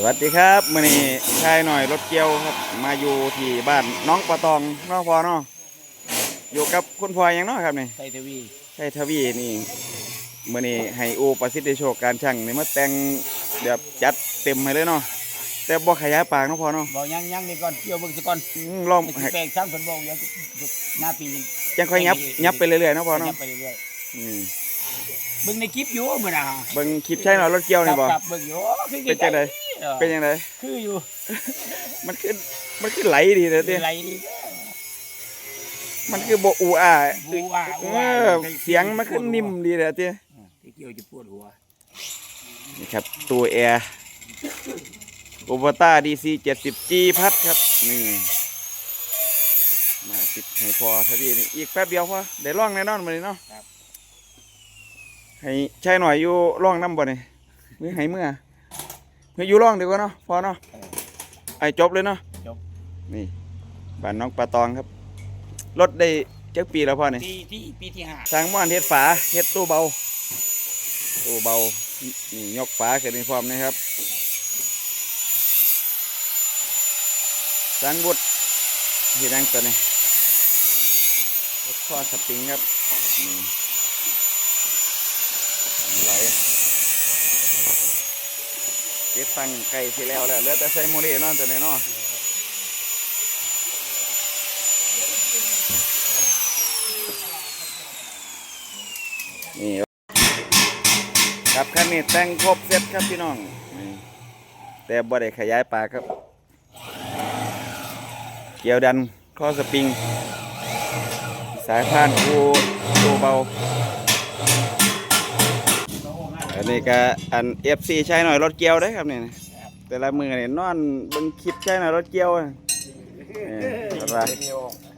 สวัสดีครับมื่อนี้ชายหน่อยรถเกียวครับ มาอยู่ที่บ้านน้องปะตองน้องพอเนาะอยู่กับคุณพลอยยังเนาะครับนี่ไทยทีวีใช่ทวีนี่มื่อนี้ให้อูประสิทธิโชคการช่างนี่มาแต่งแบบจัดเต็มให้เลยเนาะแต่บ่ขยายปากเนาะพอเนาะบอกยังยังนี่ก่อนเกี่ยวเบิ่งซะก่อนอืมลองไอ้ที่ให้แปลงช่างเพิ่นบอกยังหน้าปียังจังค่อยยับยับไปเรื่อยๆเนาะพอยัเนาะบไปเรื่อยอืมๆเบิ่งในคลิปอยู่มื้อน่ะเบิ่งคลิปใช่หน่อยรถเกียวนี่บ่ครับเบิ่งอยู่คือเป็นจังไดออ เป็นยังไงคืออยู่ มันคือมันคือไหลดีเลยเด้ไรดีมันคือบ่อูอ่าบูว่าเอว่าอเสียงมันคือนิ่มดีเลยเด้ที่เกี่ยวจะปวดหัวนี่ครับ ตัวแอร์โอเวอร์ต้าดีซีเจ็ดสิบจีพัดครับนี่มาติดให้พอทวีนี่อีกแป๊บเดียวพอได้ร่องแน่นอนมาเลยเนาะให้ใช่หน่อยอยู่ร่องน้ำบ่เนี่ยมือให้เมื่อ เมื่ออยู่ร่องดีกว่าเนาะพอเนาะไอจบเลยเนาะจบ นี่บ้านน้องปลาตองครับ รถได้จักปีแล้วพ่อเนี่ยปีที่ปีที่ห้าสร้างม่านเฮ็ดฝาเฮ็ดตู้เบา ตู้เบา นี่ยกฝาขึ้นในพร้อมนะครับสร้างบุตรเฮ็ดหยังตัวนี้รถข้อสปริงครับนี่ไหลเก็บตังไก่ที่แล้วแล้วเหลือแต่ใส่โมเดลเนาะตัวนี้เนาะนี่ครับคันนี้แต่งครบเสร็จครับพี่น้อง แต่บ่ได้ขยายปากครับ เกี่ยวดันข้อสปริง สายพานคูตูเบา อันนี้ก็อันเอฟซีใช้หน่อยรถเกี่ยวได้อครับเนี่ยนะแต่ละมือเนี่ยนอนเบิ่งคลิปใช้หน่อยรถเกี่ยวอะเอออะไร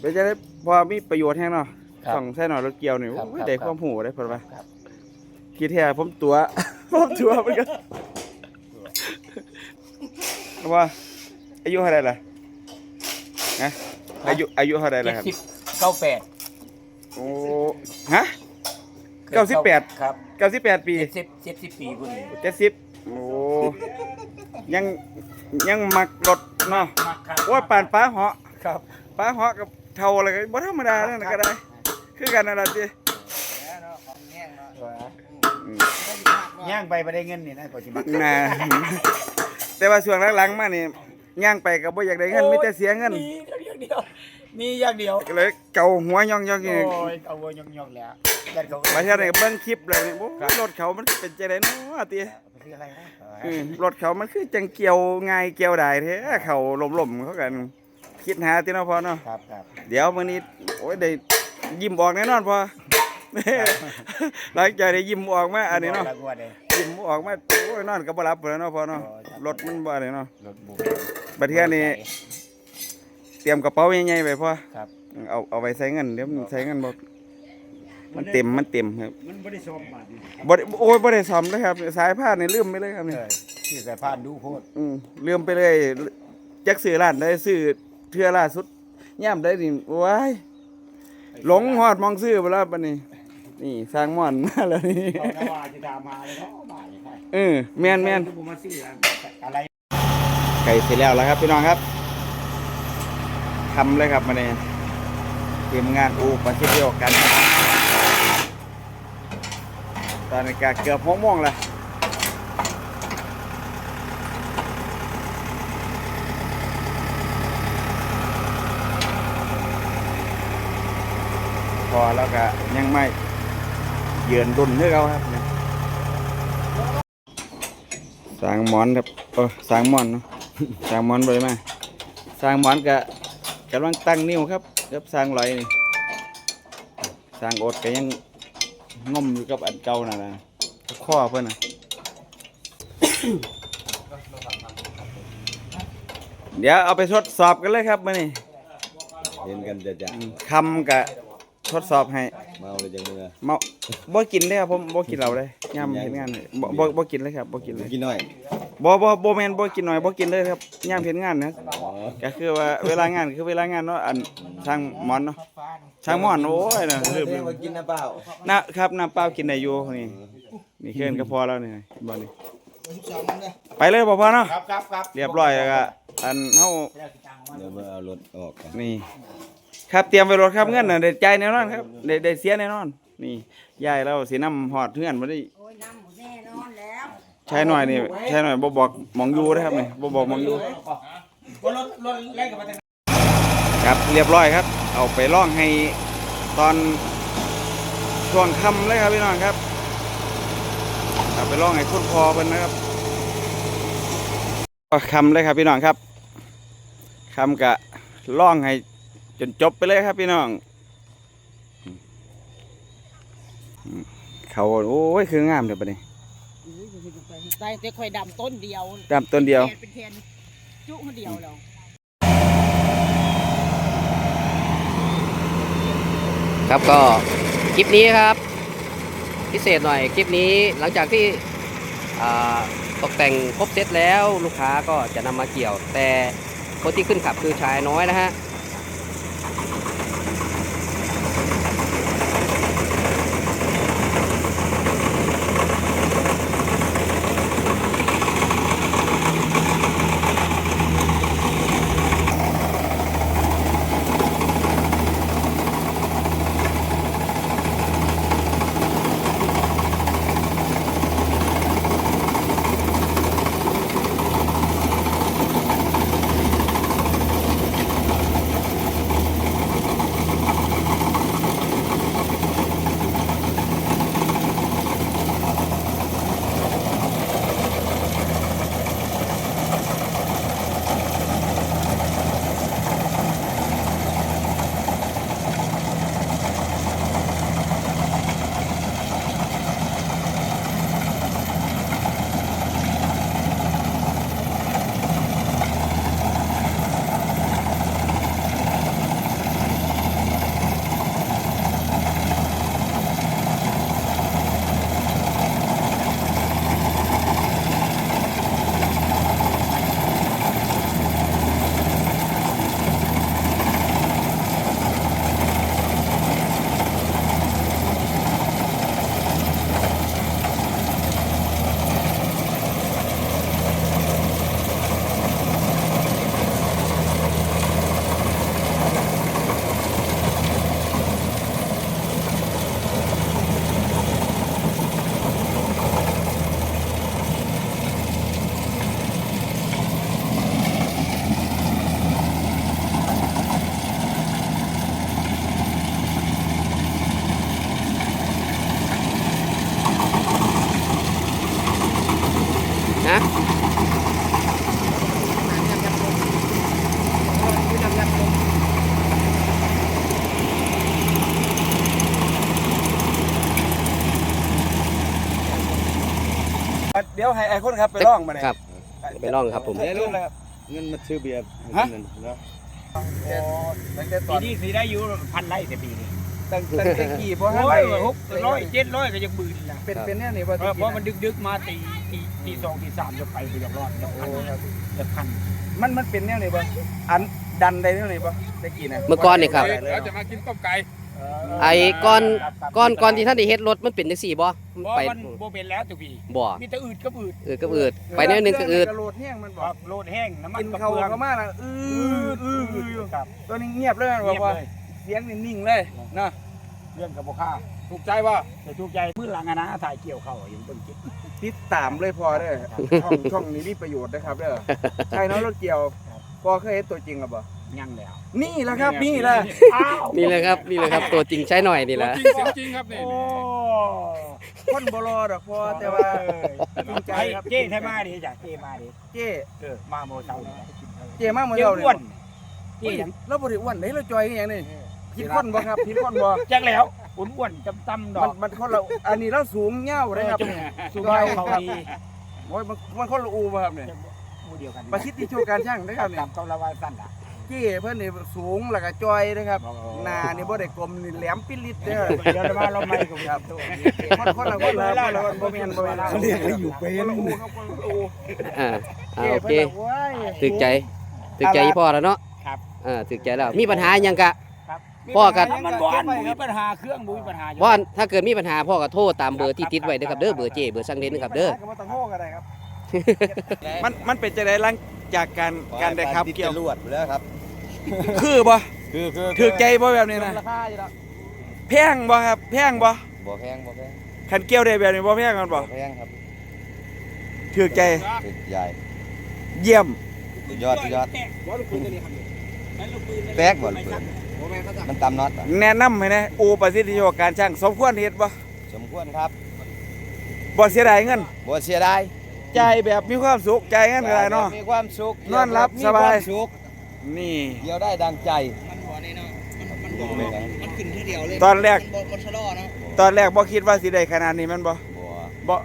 เป็นจะได้พอมีประโยชน์แห้งเนาะของใช้หน่อยรถเกี่ยวนี่โอ้ยได้ความหูได้ผลว่าคิดแท้ผมตัวผมตัวเหมือนกันว่าอายุเท่าไหรล่ะนะอายุอายุเท่าไหรเจ็ล่ะดครับสิบเก้าแปดโอ้ฮะ เก้าสิบแปด ครับเก้าสิบแปดปีเจ็ดสิบเจ็ดสิบปีคุณเจ็ดสิบโอ้ยังยังมักรถเนาะมากครับว่าป่านป้าเหาะครับป้าเหาะกับเท่าอะไรกันบ่ธรรมดานั่นนะก็ได้ คือกันนั่นแหละจีอืมย่างไปไปได้เงินนี่นะก่อนสิมาน่าแต่ว่าช่วงหลังๆมานี่ย่างไปก็บ่อยากได้เงินมีแต่เสียเงินมีอย่างเดียวมีอย่างเดียวก็เลยเกาหัวย่องๆอยู่โอ้ยเอาวัวยองยองแล้ว ยัดเขามาเท่าไหร่เบิ่งคลิปเลยนี่โอ้ยรถเขามันเป็นจังไดเนาะติคืออะไรนะอืมรถเขามันคือจังเกี่ยวง่ายเกี่ยวได้แท้เขาล่มๆเขากัน คิดหาติเนาะพอเนาะครับครับเดี๋ยวมื้อนี้โอ้ยได้ยิ้มออกแน่นอนพอหลังจากได้ยิ้มออกมาอันนี้เนาะละกว่าเด้ยิ้มออกมาโอ้ยนอนก็บ่หลับพุ่นแล้วเนาะพอเนาะรถมันบ่ได้เนาะรถบุกบัดเทื่อนี้เตรียมกระเป๋าใหญ่ๆไว้พอครับเอาเอาไว้ใส่เงินเดี๋ยวมันใส่เงินบ่ มันเต็มมันเต็มครับมันไม่ได้ชมบาทนี่บ่ได้โอ้ยบ่ได้ซ่อมเลยครับ สายพานนี่ลืมไปเลยครับนี่เออที่สายพานดูโพดอืมลืมไปเลยจักซื้อร้านได้ซื้อเทื่อล่าสุดย่ามได้นี่ว้ายหลงฮอดมองซื้อไปแล้วบัดนี้ นี่สร้างม่อนมาแล้วนี่เขาจะว่าจะตามมาเลยเนาะบ่ายใช่เออแม่นแม่นผมมาซื้ออะไรไก่เสร็จแล้วแล้วครับพี่น้องครับทำเลยครับมาเนี่ยทีมงานอูปฏิเดียวกันครับ ตอนนี้ก็เกือบหกโมงแล้วพอแล้วก็ยังไม่เยือนดุนให้เราครับเนี่ยสร้างหมอนครับเออสร้างหมอนเนาะสร้างหมอนไปมาสร้างหมอนก็กำลังตั้งนิ้วครับกับสร้างลอยนี่สร้างอดก็ยัง งมอยู่กับอันเก่านั่นนะกับข้อเพื่อนน่ะ เดี๋ยวเอาไปทดสอบกันเลยครับมานี่เห็นกันจะจะคำกับทดสอบให้ เมาเลยจังมือเมาบ่กินเลยครับผมบ่กินเหล้าเลยย่ำเห็นงานเลยบ่บ่บ่กินเลยครับบ่กินเลยกินหน่อย บ่บ่บ่แม่นบ่กินหน่อยบ่กินเลยครับย่ำเห็นงานนะอ๋อก็คือว่าเวลางานคือเวลางานเนาะอันช่างหมอนเนาะช่างหมอนโอ้ยน่ะลืมเรียกว่ากินน้ำเปล่าน้ำครับน้ำเปล่ากินได้อยู่นี่นี่เคินก็พอแล้วนี่บ่นี่ไปเลยบ่พอเนาะครับครับครับเรียบร้อยแล้วก็อันเฮาเดี๋ยวมาเอารถออกกันนี่ครับเตรียมไปรถครับเงินน่ะได้จ่ายแน่นอนครับได้ได้เสียแน่นอน นี่ยายเราสินำฮอดเฮือนบ่ได้ ใช้หน่อยนี่ใช้หน่อยบ่บอกหมองยูนะครับนี่บ่บอกหมองยูรถรถเล่นกับมันครับเรียบร้อยครับ เอาไปล่องให้ตอนช่วงค่ำเลยครับพี่น้องครับเอาไปล่องให้คุณพอเพิ่นนะครับคำเลยครับพี่น้องครับคำกะล่องให้จนจบไปเลยครับพี่น้อง เขาโอ้ยคืองามเดี๋ยวปะนี่ ใส่แต่ข่อยดำต้นเดียวตามต้นเดียวแทนเป็นแทนจุคนเดียวแล้วครับก็คลิปนี้ครับ พิเศษหน่อยคลิปนี้หลังจากที่อ่าตกแต่งครบเซตแล้วลูกค้าก็จะนำมาเกี่ยว แต่คนที่ขึ้นขับคือชายน้อยนะฮะ นะเดี๋ยวให้ไอ้คนครับไปล่องมาเลยครับ ไปลองครับผมเดี๋ยวเลยครับเงินมาซื้อเบียร์ฮะเงินเนาะตั้งแต่ตปีอนนี้สีได้อยู่พันไร่แต่ปีนี้ ตั้งตั้งแต่กี่บ่โอ้ทันยได้หกร้อยเจ็ดร้อยก็ยังบืนละเป็นเป็นแน่นี่บ่เพราะเพราะมันดึกดึกๆมาตีตีตีสองตีสามจะไปไปอย่างรอดจะพันจะพันมันมันเป็นแน่นี่บ่อันดันได้แน่นี่บ่ได้กี่นะเมื่อก่อนนี่ครับเราจะมากินต้มไก่ไอ้ก้อนก้อนก้อนที่ท่านได้เฮ็ดรถมันเป็นจังซี่บ่เพราะไปมันโบเป็นแล้วตุกพี่บ่มีแต่อืดก็อืดเออก็อืดไปแนวหนึงก็อืดโลดแห้งมันคบ่รับโลดแห้งน้ำมันกินกระข้าวเพื่องเข้ามาน่ะอืดอืดอืดครับตัวนี้เงียบเลยมันเงีบ่ยบว่า เลยเสียงนี่นิ่งเลยเนาะเรื่องกับบุค่าถูกใจว่าแต่ทุกใจมือหลังอะนะถ่ายเกี่ยวเข้าอยู่ต้นคิดติดตามเลยพอเด้อช่องช่องนี้มีประโยชน์นะครับเด้อใช่เนาะรถเกี่ยวพอเคยเห็นตัวจริงหรือบ่ยั่งแล้ว นี่แหละครับนี่แหละอ้าวนี่เลยครับนี่เลยครับ ตัวจริงใช้หน่อยนี่แหละจริงเสียงจริงครับนี่โอ้คนบ่รอดอกพอแต่ว่าจริงใจไอ้ครับเจ้ไทยมาดิจ้ะเจ้มาดิเจ้เออมาโมเช้านี่เจ้มาเมื่อเจ้เช้านี่อ้วนเจ้เจ้ยัยังงเราบ่ได้อ้วนเด้เราจอยอหย่างนี้ผิดคนบ่ครับผิดคนบ่จักแล้วอ้วนอ้วนๆจำตำดอมันกมันคนละอันนี้เราสูงเงาเลยครับสูงเขาเขาดีโอ้ยมันมันคนละอูบ่ครับเนี่ยหมู่เดียวกันประสิทธิโชคการช่างนะครับเนี่ยกับเขาละวาสั้นอะเจ้เพิ่นนี่สูงแล้วก็จอยนะครับหน้านี่บ่ได้กลมนี่แหลมปิลิตเด้อเดี๋ยวเรามาเราไม่กับครับตัวนี้คนคนละคนละคนละบ่แม่นบ่แม่นเขาเรียกให้อยู่เป็นคนละอูครับคนละอูอ่าอ่าเจ้โอเพิ่เคนละโอ้ยถึกใจถึกใจพ่อแล้วเนาะ ครับอ่าถึกใจแล้ว มีปัญหาหยังกะ ครับพ่อกัน มันบ่อันมีปัญหาเครื่องบ่มีปัญหาอยู่พ่อถ้าเกิดมีปัญหาพ่อก็โทรตามเบอร์ที่ติดไว้เด้อครับเด้อเบอร์เจเบอร์สั่งเด่นนะครับเด้อ ก็บ่ต้องโทรก็ได้ครับมันมันเป็นจะได้หลังจากการการได้ขับเกี่ยว ลวดไปแล้วครับ คือบ่คือคือถือใจบ่แบบนี้นะราคาอยู่แล้วแพงบ่ครับ แพงบ่บ่แพงบ่แพงคันเกี่ยวได้แบบนี้บ่แพงกันบ่บ่แพงครับถือใจ สุดใหญ่เยี่ยมสุดยอดสุดยอดว่าลูกปืนตัวนี้ครับนั่นลูกปืน แตกบ่ลูกปืนมันตำน็อตอะแนะนำให้นะอูประสิทธิโยการช่างสมควรเฮ็ดบ่สมควรครับบ่เสียดายเงินบ่เสียดายจ่ายแบบมีความสุขจ่ายเงินก็ได้เนาะมีความสุขนอนหลับสบายมีควมสุขนี่เกี่ยวได้ดังใจมันบ่ในเนาะมันบ่บ่แม่นมันขึ้นทีเดียวเลยตอนแรกมันบ่บ่ชะลอเนาะตอนแรกบ่คิดว่าสิได้ขนาดนี้แมันบ่บ่บ่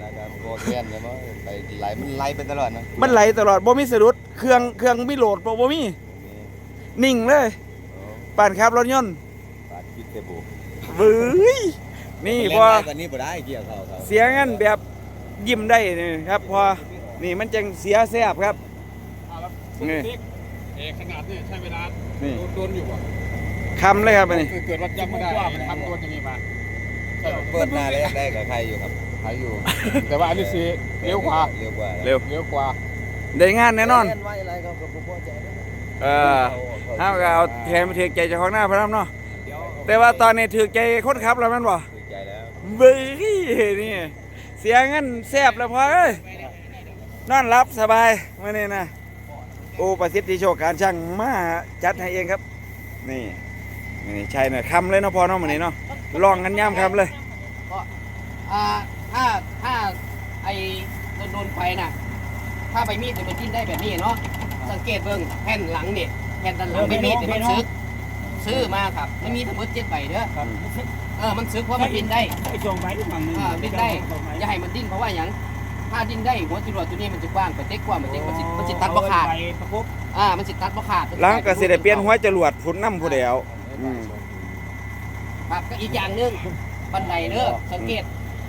แล้วก็บ่แค้นเลยมั้งไปไหลมันไหลไปตลอดนะมันไหลตลอดบ่มีสะดุดเครื่องเครื่องมีโหลดบ่บ่มี นิ่งเลยปานขับรถยนต์ปาดคิดเตบุเว้ยนี่พอตอนนี้บ่ได้เกี่ยวเขาเขาเสียเงินแบบยิ้มได้นี่ครับพอนี่มันจังเสียแซ่บครับอ่าแล้วนี่เด็กเอกขนาดนี้ใช้เวลานี่โดนโดนอยู่อะคำเลยครับอันนี้คือเกิดว่าจำไม่ได้ทำตัวอย่างนี้มาใช่หรอเปิดหน้าแรกได้กับใครอยู่ครับหายอยู่ แต่ว่าอันนี้สิเร็วกว่าเร็วกว่าเร็วเร็วกว่าได้งานแน่นอน เล่ไว้อะไรเขาก็บ่พอใจนะ เออห้ามก็เอาแทนมาถือใจเจ้าของหน้าพระนำเนาะแต่ว่าตอนนี้ถือใจคนขับแล้วแมันบ่ถูกใจแล้วเบ้ยนี่เสียเงินแซ่บแล้วพอเอ้ยนอนรับสบายมื่อนี้นะโอ้ประสิทธิโชคการช่างมาจัดให้เองครับ นี่นี่ใช่หน่อยคำเลยเนาะพอเนาะมื่อนี้เนาะลองกันย่ำคำเลยอ่าถ้าถ้าไอ้โดนโดนไฟน่ะ ถ้าใบมีดเนี่ยมันดิ้นได้แบบนี้เนาะ สังเกตเบิ่งแผ่นหลังเนี่ยแผ่นด้านหลังใบมีดเนี่ยมันซึกซื้อมาครับมันมีทั้งหมดเจ็ดใบเด้อเออมันซึกเพราะมันดิ้นได้ไอ้ส่งไปที่ฝั่งนึงอ่าดิ้นได้อย่าให้มันดิ้นเพราะว่าอย่างถ้าดิ้นได้หัวจรวดตัวนี้มันจะกว้างไปเต็กกว่ามันเต็กมันสิมันสิตัดบ่ขาดไปประกบอ่ามันสิตัดบ่ขาดหลังก็สิได้เปลี่ยนหัวจรวดพุ่นน้ำผู้เดียวอืมครับก็อีกอย่างหนึงบันไดเด้อสังเกต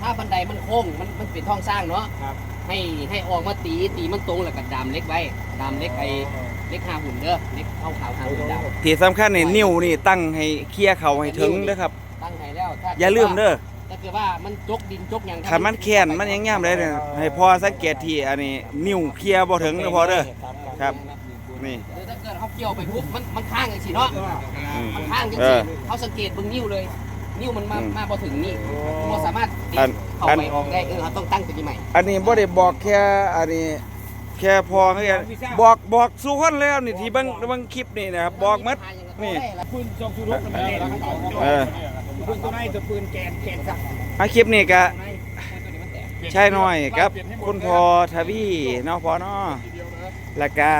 ถ้าบันไดมันโค้งมันมันเป็นท้องสร้างเนาะครับ ให้ให้ออกมาตีตีมันตรงแล้วก็ดามเล็กไว้ดามเล็กไอ้เล็กหาหุ่นเด้อเล็กเข้าขาวหาหุ่นดามที่สำคัญนี่นิ้วนี่ตั้งให้เคลียร์เขาให้ถึงเด้อครับ ตั้งให้แล้วถ้าอย่าลืมเด้อถ้าเกิดว่ามันจกดินจกหยังถ้ามันแค้นมันยังย่ำเลยเนี่ยให้พอสังเกตที่อันนี้นิ้วเคลียร์บ่ถึงเด้อพอเด้อครับนี่หรือถ้าเกิดเขาเกี่ยวไปปุ๊บมันมันข้างจังซี่เนาะอืมมันข้างจังเอซี่อเขาสังเกตเบิ่งนิ้วเลย นิ้วมันมาอืมมาบ่ถึงนี่บ่สามารถติดอันเข้าอัน ไปออกได้เออเขาต้องตั้งตัวนี้ใหม่ อันนี้บ่ได้บอกแค่อันนี้แค่พอแค่บอกบอกสู่คนแล้วนี่ที่เบิ่งเบิ่งคลิปนี่นะครับบอกหมดนี่ ปืนส่งชูรถมันเล่นเออ ปืนตัวไหนตัวปืนแกนแกนสักอาคลิปนี้ก็ใช่หน่อยครับ คุณพอทวีเนาะพอเนาะแล้วก็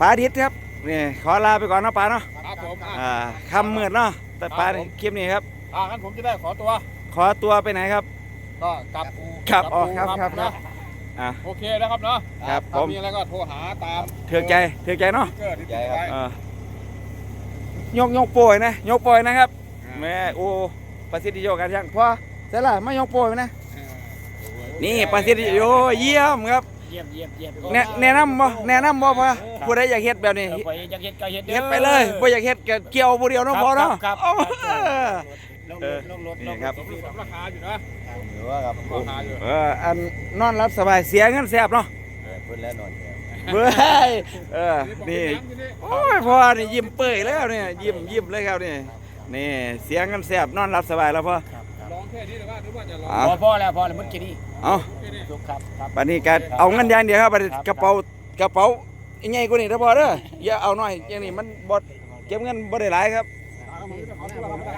ป้าดิษครับนี่ขอลาไปก่อนเนาะป้าเนาะครับผมอะอ่าคำมืดเนาะแต่ป้านี่คลิปนี้ครับ อ่างั้นผมจะได้ขอตัว ขอตัวไปไหนครับ ก็กลับครับกลัอ๋อครับครับครันะบอะ โอเคนะครับเนาะครับผถ้ามมีอะไรก็โทรหาตามเถือกใจเถือกใจเนาะเกอร์ที่ติดไว้เออยกยกโปรยนะยกโปรยนะครับแม่โอ้ประสิทธิโยกันยังพอเสร็จละไม่ยกโปรยนะ นี่ประสิทธิโยเยี่ยมครับเยี่ยมเยี่ยมเยี่ยมแนะแนะนำบ่แนะนำบ่พอผู้ใดอยากเฮ็ดแบบนี้เออไปอยากเฮ็ดก็เฮ็ดด้อเฮ็ดไปเลยบ่อยากเฮ็ดก็เกี่ยวผู้เดียวเนาะพอเนาะครับ เอาลงเอรอถลงรถลนี่งครับมีสมราคาอยู่นะหรือว่าครับราคาอยู่เอออันนอนรับสบายเสียเงินแซ่บเนาะเออเพิ่นแล้วนอนแล้วเบ้ยเออนี่โอ้ยพ่อนี่ยิ้มเปื่อยแล้วเนี่ยยิ้มยิ้มเลยครับนี่นี่เสียเงินแซ่บนอนรับสบายแล้วพ่อลองแค่นี้หรือว่าหรือว่าจะลองเอาพอพอแล้วพอแล้วมันแค่นี้เอาจบครับครับบัดนี้ก็เอาเงินอย่างเดียวครับบัดนี้กระเป๋ากระเป๋าใหญ่กว่านี้เด้อพ่อเด้ออย่าเอาน้อยอย่างนี้มันบ่เก็บเงินบ่ได้หลายครับผมจะขอตัวครับ